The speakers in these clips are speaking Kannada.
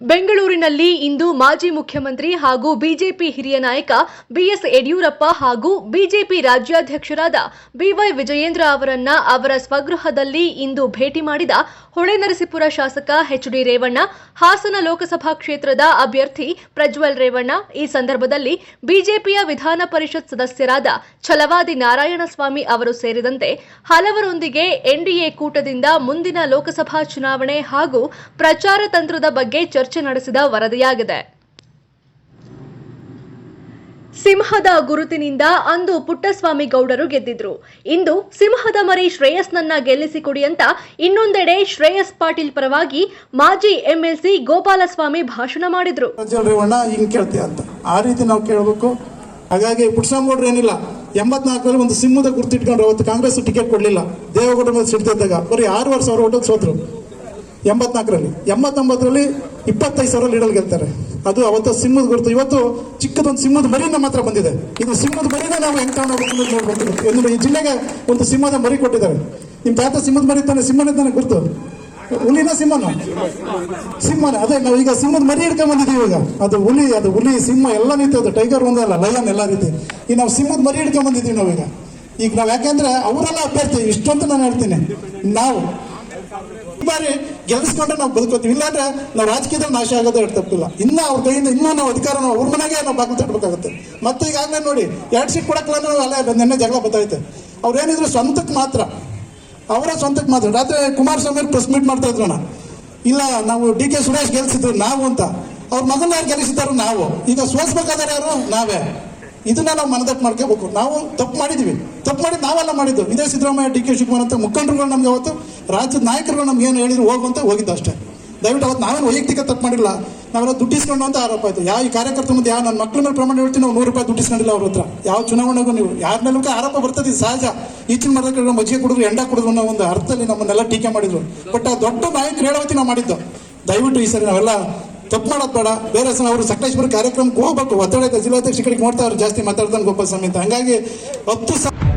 ಬೆಂಗಳೂರಿನಲ್ಲಿ ಇಂದು ಮಾಜಿ ಮುಖ್ಯಮಂತ್ರಿ ಹಾಗೂ ಬಿಜೆಪಿ ಹಿರಿಯ ನಾಯಕ ಬಿಎಸ್ ಯಡಿಯೂರಪ್ಪ ಹಾಗೂ ಬಿಜೆಪಿ ರಾಜ್ಯಾಧ್ಯಕ್ಷರಾದ ಬಿವೈ ವಿಜಯೇಂದ್ರ ಅವರನ್ನ ಅವರ ಸ್ವಗೃಹದಲ್ಲಿ ಇಂದು ಭೇಟಿ ಮಾಡಿದ ಹೊಳೆನರಸೀಪುರ ಶಾಸಕ ಎಚ್ಡಿ ರೇವಣ್ಣ, ಹಾಸನ ಲೋಕಸಭಾ ಕ್ಷೇತ್ರದ ಅಭ್ಯರ್ಥಿ ಪ್ರಜ್ವಲ್ ರೇವಣ್ಣ, ಈ ಸಂದರ್ಭದಲ್ಲಿ ಬಿಜೆಪಿಯ ವಿಧಾನ ಪರಿಷತ್ ಸದಸ್ಯರಾದ ಛಲವಾದಿ ನಾರಾಯಣಸ್ವಾಮಿ ಅವರು ಸೇರಿದಂತೆ ಹಲವರೊಂದಿಗೆ ಎನ್ಡಿಎ ಕೂಟದಿಂದ ಮುಂದಿನ ಲೋಕಸಭಾ ಚುನಾವಣೆ ಹಾಗೂ ಪ್ರಚಾರ ತಂತ್ರದ ಬಗ್ಗೆ ಚರ್ಚೆ ನಡೆಸಿದ ವರದಿಯಾಗಿದೆ. ಸಿಂಹದ ಗುರುತಿನಿಂದ ಅಂದು ಪುಟ್ಟಸ್ವಾಮಿ ಗೌಡರು ಗೆದ್ದಿದ್ರು. ಇಂದು ಸಿಂಹದ ಮರಿ ಶ್ರೇಯಸ್ನನ್ನ ಗೆಲ್ಲಿಸಿಕೊಡಿ ಅಂತ ಇನ್ನೊಂದೆಡೆ ಶ್ರೇಯಸ್ ಪಾಟೀಲ್ ಪರವಾಗಿ ಮಾಜಿ ಎಂಎಲ್ಸಿ ಗೋಪಾಲಸ್ವಾಮಿ ಭಾಷಣ ಮಾಡಿದ್ರು. ಅಂತ. ಆ ರೀತಿ ನಾವು ಕೇಳಬೇಕು. ಹಾಗಾಗಿ ಪುಟ್ಸ್ವಾಮಿಗೌಡ್ರು ಏನಿಲ್ಲ, ಎಂಬತ್ನಾಲ್ಕರಲ್ಲಿ ಒಂದು ಸಿಂಹದ ಗುರ್ತಿಟ್ಕೊಂಡ್ರು, ಅವತ್ತು ಕಾಂಗ್ರೆಸ್ ಟಿಕೆಟ್ ಕೊಡಲಿಲ್ಲ. ದೇವೇಗೌಡ ಮೇಲೆ ಸಿಡ್ತಿದ್ದಾಗ ಬರೀ ಆರು ವರ್ಷ ಸಾವಿರ ಓಟಕ್ಕೆ ಸೋತರು. ಎಂಬತ್ನಾಲ್ಕರಲ್ಲಿ, ಎಂಬತ್ತೊಂಬತ್ತರಲ್ಲಿ ಇಪ್ಪತ್ತೈದು ಸಾವಿರ ಲೀಡಲ್ ಗೆಲ್ತಾರೆ. ಅದು ಅವತ್ತು ಸಿಂಹದ ಗುರುತು. ಇವತ್ತು ಚಿಕ್ಕದೊಂದು ಸಿಂಹದ ಮರಿ ನಮ್ಮ ಬಂದಿದೆ. ಇದು ಸಿಂಹದ ಮರಿನ ನಾವು ಹೆಂಗೆ ತಗೊಂಡೋಗ್ಬೇಕು ನೋಡ್ಬೋದು ಈ ಜಿಲ್ಲೆಗೆ ಒಂದು ಸಿಂಹದ ಮರಿ ಕೊಟ್ಟಿದ್ದಾರೆ. ನಿಮ್ಮ ತಾತ ಸಿಂಹದ ಮರಿ ತಾನೆ, ಸಿಂಹನೇ ತಾನೆ ಗುರುತು? ಹುಲಿನ ಸಿಂಹನ? ಸಿಂಹನ. ಅದೇ, ನಾವು ಈಗ ಸಿಂಹದ ಮರಿ ಹಿಡ್ಕೊಂಡ್ ಬಂದಿದ್ದೀವಿ ಈಗ. ಅದು ಹುಲಿ ಅದು ಹುಲಿ, ಸಿಂಹ ಎಲ್ಲ ನಿಂತದ್ದು ಟೈಗರ್ ಒಂದೇ ಅಲ್ಲ, ಲಯನ್ ಎಲ್ಲ ರೀತಿ. ಈಗ ನಾವು ಸಿಂಹದ ಮರಿ ಹಿಡ್ಕೊಂಡ್ ಬಂದಿದ್ದೀವಿ ನಾವೀಗ ಈಗ. ನಾವು ಯಾಕೆಂದ್ರೆ ಅವರೆಲ್ಲ ಅಭ್ಯರ್ಥಿ, ಇಷ್ಟೊಂದು ನಾನು ಹೇಳ್ತೀನಿ. ನಾವು ಬಾರಿ ಗೆಲ್ಲಿಸ್ಕೊಂಡ್ರೆ ನಾವು ಬದುಕೋತೀವಿ ಇಲ್ಲಾಂದ್ರೆ ನಾವು ರಾಜಕೀಯದಲ್ಲಿ ನಾಶ ಆಗೋದೇ ತಪ್ಪಿಲ್ಲ. ಇನ್ನ ಅವ್ರ ಕೈಯಿಂದ ಇನ್ನೂ ನಾವು ಅಧಿಕಾರ ನಾವು ಅವ್ರ ಮನೆಗೆ ನಾವು ಬಾಗಿಲು ತಟ್ಟಬೇಕಾಗುತ್ತೆ. ಮತ್ತೆ ಈಗಾಗಲೇ ನೋಡಿ, ಎರಡು ಸೀಟ್ ಕೊಡಕ್ಕಲ್ಲ ನಾವು ಅಲ್ಲೇ ನಿನ್ನೆ ಜಗಳ ಬತ್ತೈತೆ. ಅವ್ರೇನಿದ್ರು ಸ್ವಂತಕ್ಕೆ ಮಾತ್ರ, ಅವರ ಸ್ವಂತಕ್ಕೆ ಮಾತ್ರ. ರಾತ್ರಿ ಕುಮಾರಸ್ವಾಮಿ ಪ್ರೆಸ್ ಮೀಟ್ ಮಾಡ್ತಾ ಇದ್ರಣ ಇಲ್ಲ, ನಾವು ಡಿ ಕೆ ಸುರೇಶ್ ಗೆಲ್ಸಿದ್ರು ನಾವು ಅಂತ. ಅವ್ರ ಮಗನ ಯಾರು ನಾವು. ಈಗ ಸೋಸ್ಬೇಕಾದ್ರೆ ಯಾರು? ನಾವೇ. ಇದನ್ನ ನಾವು ಮನದಟ್ಟು ಮಾಡ್ಕೋಬೇಕು. ನಾವು ತಪ್ಪು ಮಾಡಿದೀವಿ. ತಪ್ಪು ಮಾಡಿದ್ ನಾವೆಲ್ಲ ಮಾಡಿದ್ದು. ಇದೇ ಸಿದ್ದರಾಮಯ್ಯ, ಡಿ ಕೆ ಶಿವಕುಮಾರ್ ಅಂತ ಮುಖಂಡರುಗಳು ನಮ್ಗೆ ಅವತ್ತು, ರಾಜ್ಯದ ನಾಯಕರುಗಳು ನಮ್ಗೆ ಏನು ಹೇಳಿದ್ರು ಹೋಗು ಅಂತ ಹೋಗಿದ್ದು ಅಷ್ಟೇ. ದಯವಿಟ್ಟು ಅವತ್ತು ನಾವೇನು ವೈಯಕ್ತಿಕ ತಪ್ಪು ಮಾಡಿಲ್ಲ. ನಾವೆಲ್ಲ ದುಡ್ಡಿಸ್ಕೊಂಡು ಅಂತ ಆರೋಪ ಆಯ್ತು. ಯಾವ ಈ ಕಾರ್ಯಕರ್ತರ ಮುಂದೆ ಯಾವ ನನ್ನ ಮಕ್ಕಳ ಮೇಲೆ ಪ್ರಮಾಣ ಹೇಳ್ತೀನಿ ನಾವು ನೂರು ರೂಪಾಯಿ ದುಡ್ಡಿಸ್ಕೊಂಡಿಲ್ಲ ಅವ್ರ ಹತ್ರ. ಯಾವ ಚುನಾವಣೆಗೂ ನೀವು, ಯಾರ ಮೇಲೂ ಆರೋಪ ಬರ್ತದೆ ಸಹಜ. ಈಚಿನ ಮರದಲ್ಲಿ ಮಜ್ಜಿಗೆ ಕುಡಿದ್ರು, ಎಂಡ ಕುಡಿದ್ರು ಅನ್ನೋ ಒಂದು ಅರ್ಥದಲ್ಲಿ ನಮ್ಮನ್ನೆಲ್ಲ ಟೀಕೆ ಮಾಡಿದ್ರು. ಬಟ್ ಆ ದೊಡ್ಡ ನಾಯಕರು ಹೇಳೋತಿ ನಾವು ಮಾಡಿದ್ದು. ದಯವಿಟ್ಟು ಈ ಸರಿ ನಾವೆಲ್ಲ ತಪ್ಪು ಮಾಡೋದು ಬೇಡ. ಬೇರೆ ಸಲ ಅವರು ಸಕಲೇಶ್ವರ ಕಾರ್ಯಕ್ರಮಕ್ಕೆ ಹೋಗ್ಬೇಕು. ಒತ್ತಡ ಜಿಲ್ಲಾಧ್ಯಕ್ಷ ಕಡೆಗೆ ನೋಡ್ತಾ ಅವ್ರು ಜಾಸ್ತಿ ಮಾತಾಡ್ತಾನೆ ಗೋಪಾಲ ಸ್ವಾಮಿ ಅಂತ. ಹಂಗಾಗಿ ಹತ್ತು ಸಾವಿರ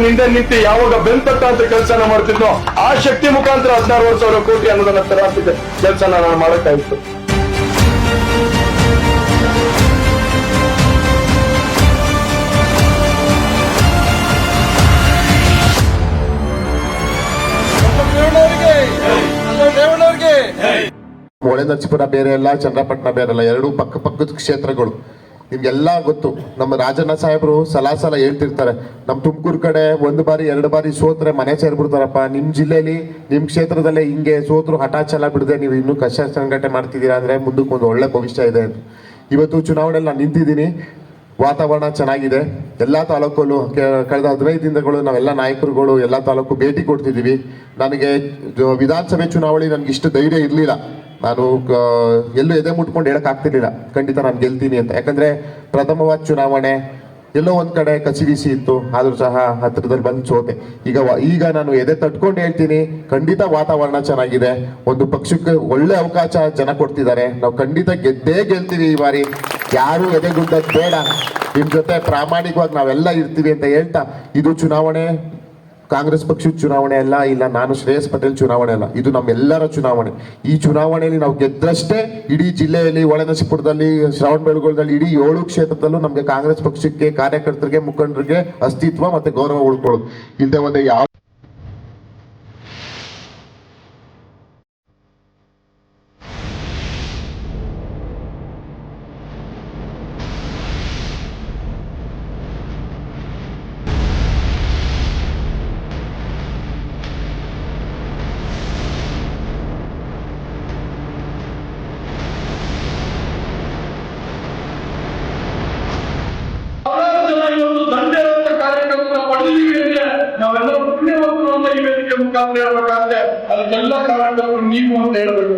ಕಾರ್ಯಕರ್ತನ ಹಿಂದೆ ನಿಂತು ಯಾವಾಗ ಬೆಂತಟ್ಟ ಅಂತ ಕೆಲಸನ ಮಾಡ್ತಿದ್ನೋ, ಆ ಶಕ್ತಿ ಮುಖಾಂತರ ಹದಿನಾರು ಸಾವಿರ ಕೋಟಿ ಅನ್ನೋದನ್ನ ತರಾತಿದ್ದೆ ಕೆಲಸನ ನಾನು ಮಾಡಕ್ಕಾಯ್ತು ಹೊಳೆನರಸೀಪುರ ಬೇರೆ ಅಲ್ಲ ಚಂದ್ರಪಟ್ಟಣ ಬೇರೆ ಅಲ್ಲ ಎರಡು ಪಕ್ಕ ಪಕ್ಕದ ಕ್ಷೇತ್ರಗಳು. ನಿಮ್ಗೆಲ್ಲ ಗೊತ್ತು. ನಮ್ಮ ರಾಜಣ್ಣ ಸಾಹೇಬರು ಸಲ ಸಲ ಹೇಳ್ತಿರ್ತಾರೆ ನಮ್ಮ ತುಮಕೂರು ಕಡೆ ಒಂದು ಬಾರಿ, ಎರಡು ಬಾರಿ ಸೋತ್ರೆ ಮನೆ ಸೇರ್ಬಿಡ್ತಾರಪ್ಪ. ನಿಮ್ಮ ಜಿಲ್ಲೆಯಲ್ಲಿ ನಿಮ್ಮ ಕ್ಷೇತ್ರದಲ್ಲೇ ಹಿಂಗೆ ಸೋತ್ರು ಹಠ ಛಲ ಬಿಡದೆ ನೀವು ಇನ್ನೂ ಕಷ್ಟ ಸಂಘಟನೆ ಮಾಡ್ತಿದ್ದೀರಾ ಅಂದ್ರೆ ಮುಂದಕ್ಕೆ ಒಂದು ಒಳ್ಳೆ ಭವಿಷ್ಯ ಇದೆ ಅಂತ. ಇವತ್ತು ಚುನಾವಣೆಯಲ್ಲಿ ನಾನು ನಿಂತಿದ್ದೀನಿ. ವಾತಾವರಣ ಚೆನ್ನಾಗಿದೆ. ಎಲ್ಲ ತಾಲೂಕಲ್ಲೂ ಕಳೆದ ಹದಿನೈದು ದಿನಗಳು ನಾವೆಲ್ಲ ನಾಯಕರುಗಳು ಎಲ್ಲ ತಾಲೂಕು ಭೇಟಿ ಕೊಡ್ತಿದ್ದೀವಿ. ನನಗೆ ವಿಧಾನಸಭೆ ಚುನಾವಣೆ ನನಗೆ ಇಷ್ಟು ಧೈರ್ಯ ಇರಲಿಲ್ಲ. ನಾನು ಎಲ್ಲೂ ಎದೆ ಮುಟ್ಕೊಂಡು ಹೇಳಕ್ ಆಗ್ತಿರ್ಲಿಲ್ಲ. ಖಂಡಿತ ನಾನು ಗೆಲ್ತೀನಿ ಅಂತ. ಯಾಕಂದ್ರೆ ಪ್ರಥಮವಾದ ಚುನಾವಣೆ, ಎಲ್ಲೋ ಒಂದು ಕಡೆ ಕಸಿವಿಸಿ ಇತ್ತು, ಆದರೂ ಸಹ ಹತ್ತಿರದಲ್ಲಿ ಬಂದು ಸೋತೆ. ಈಗ ಈಗ ನಾನು ಎದೆ ತಟ್ಕೊಂಡು ಹೇಳ್ತೀನಿ, ಖಂಡಿತ ವಾತಾವರಣ ಚೆನ್ನಾಗಿದೆ. ಒಂದು ಪಕ್ಷಕ್ಕೆ ಒಳ್ಳೆ ಅವಕಾಶ ಜನ ಕೊಡ್ತಿದ್ದಾರೆ. ನಾವು ಖಂಡಿತ ಗೆದ್ದೇ ಗೆಲ್ತೀವಿ ಈ ಬಾರಿ. ಯಾರು ಎದೆಗುದ್ದದ್ ಬೇಡ. ನಿಮ್ಮ ಜೊತೆ ಪ್ರಾಮಾಣಿಕವಾಗಿ ನಾವೆಲ್ಲ ಇರ್ತೀವಿ ಅಂತ ಹೇಳ್ತಾ, ಇದು ಚುನಾವಣೆ ಕಾಂಗ್ರೆಸ್ ಪಕ್ಷದ ಚುನಾವಣೆ ಅಲ್ಲ, ಇಲ್ಲ ನಾನು ಶ್ರೇಯಸ್ ಪಟೇಲ್ ಚುನಾವಣೆ ಅಲ್ಲ, ಇದು ನಮ್ಮೆಲ್ಲರ ಚುನಾವಣೆ. ಈ ಚುನಾವಣೆಯಲ್ಲಿ ನಾವು ಗೆದ್ದಷ್ಟೇ ಇಡೀ ಜಿಲ್ಲೆಯಲ್ಲಿ, ಒಳನಸಿಪುರದಲ್ಲಿ, ಶ್ರವಣ ಬೆಳಗೊಳದಲ್ಲಿ ಇಡೀ ಏಳು ಕ್ಷೇತ್ರದಲ್ಲೂ ನಮಗೆ ಕಾಂಗ್ರೆಸ್ ಪಕ್ಷಕ್ಕೆ, ಕಾರ್ಯಕರ್ತರಿಗೆ, ಮುಖಂಡರಿಗೆ ಅಸ್ತಿತ್ವ ಮತ್ತೆ ಗೌರವ ಉಳ್ಕೊಳ್ಳೋದು. ಇಂಥ ಒಂದೇ ಯಾವ ಮುಖಾಂತರ ಹೇಳ್ಬೇಕಂದ್ರೆ ಅದಕ್ಕೆಲ್ಲ ಕಾರಣಗಳು ನೀವು ಅಂತ ಹೇಳ್ಬೇಕು.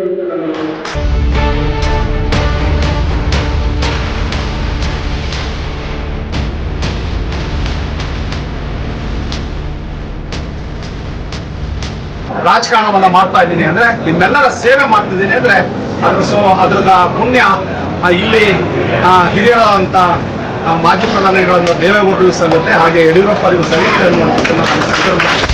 ರಾಜಕಾರಣವನ್ನ ಮಾಡ್ತಾ ಇದ್ದೀನಿ ಅಂದ್ರೆ ನಿಮ್ಮೆಲ್ಲರ ಸೇವೆ ಮಾಡ್ತಿದ್ದೀನಿ ಅಂದ್ರೆ ಅದ್ರ ಸೊ ಅದ್ರದ ಪುಣ್ಯ ಇಲ್ಲಿ ಹಿರಿಯ ಅಂತ ಮಾಜಿ ಪ್ರಧಾನಿಗಳಾದ ದೇವೇಗೌಡರಿಗೂ ಸಲ್ಲುತ್ತೆ ಹಾಗೆ ಯಡಿಯೂರಪ್ಪರಿಗೂ ಸಲ್ಲುತ್ತೆ